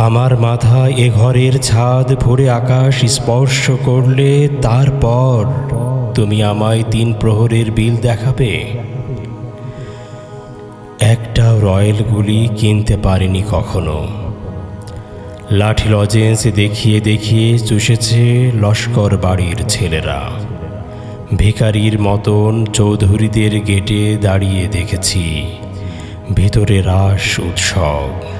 আমার মাথায় এ ঘরের ছাদ ভরে আকাশ স্পর্শ করলে তারপর তুমি আমায় তিন প্রহরের বিল দেখাবে। একটা রয়্যাল গুলি কিনতে পারিনি কখনো। লাঠি লজেন্স দেখিয়ে দেখিয়ে চুষেছে লস্কর বাড়ির ছেলেরা। ভিকারির মতন চৌধুরীদের গেটে দাঁড়িয়ে দেখেছি। ভিতরে রাস উৎসব।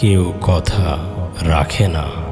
কেউ কথা রাখে না।